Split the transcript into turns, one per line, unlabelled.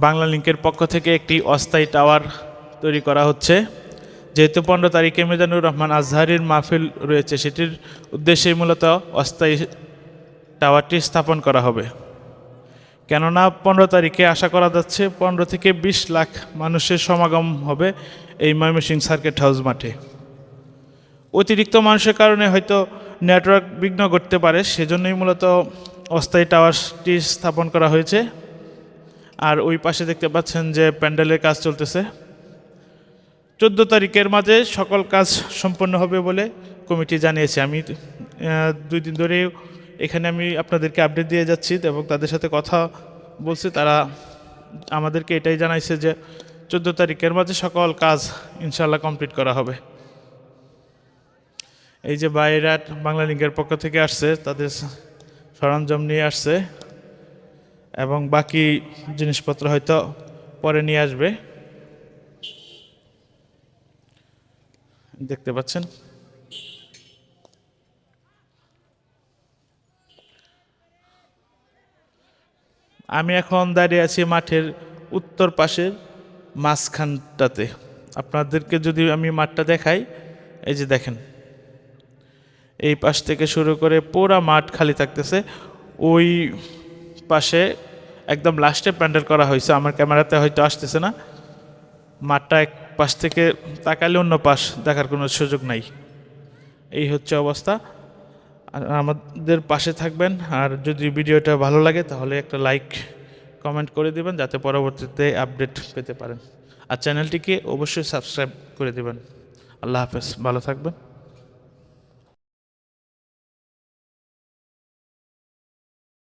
বাংলা লিঙ্কের পক্ষ থেকে একটি অস্থায়ী টাওয়ার তৈরি করা হচ্ছে। যেহেতু পনেরো তারিখে মিজানুর রহমান আজহারির মাহফিল রয়েছে, সেটির উদ্দেশ্যে মূলত অস্থায়ী টাওয়ারটি স্থাপন করা হবে। কেননা পনেরো তারিখে আশা করা যাচ্ছে পনেরো থেকে বিশ লাখ মানুষের সমাগম হবে এই ময়মনসিংহ সার্কিট হাউস মাঠে। অতিরিক্ত মানুষের কারণে হয়তো নেটওয়ার্ক বিঘ্ন ঘটতে পারে, সেজন্যই মূলত অস্থায়ী টাওয়ারটি স্থাপন করা হয়েছে। আর ওই পাশে দেখতে পাচ্ছেন যে প্যান্ডেলের কাজ চলতেছে। চোদ্দ তারিখের মাঝে সকল কাজ সম্পন্ন হবে বলে কমিটি জানিয়েছে। আমি দুই দিন ধরে এখানে আমি আপনাদেরকে আপডেট দিয়ে যাচ্ছি এবং তাদের সাথে কথা বলছি। তারা আমাদেরকে এটাই জানাইছে যে চোদ্দ তারিখের মাঝে সকল কাজ ইনশাল্লাহ কমপ্লিট করা হবে। এই যে বাইরাট বাংলা লিঙ্কের পক্ষ থেকে আসছে, তাদের সরঞ্জাম নিয়ে আসছে। এবং বাকি জিনিসপত্র হয়তো পরে নিয়ে আসবে। দেখতে পাচ্ছেন? আমি এখন দাঁড়িয়ে আছি মাঠের উত্তর পাশের মাঝখানটাতে। আপনাদেরকে যদি আমি মাঠটা দেখাই, এই যে দেখেন। এই পাশ থেকে শুরু করে পুরা মাঠ খালি থাকতেছে। ওই পাশে একদম লাস্টে প্যান্ডেল করা হয়েছে। আমার ক্যামেরাতে হয়তো আসতেছে না। মাঠটা এক পাশ থেকে তাকালে অন্য পাশ দেখার কোনো সুযোগ নাই। এই হচ্ছে অবস্থা। আমাদের পাশে থাকবেন। আর যদি ভিডিওটা ভালো লাগে, তাহলে একটা লাইক কমেন্ট করে দিবেন, যাতে পরবর্তীতে আপডেট পেতে পারেন। আর চ্যানেলটিকে অবশ্যই সাবস্ক্রাইব করে দিবেন। আল্লাহ হাফেজ। ভালো থাকবেন।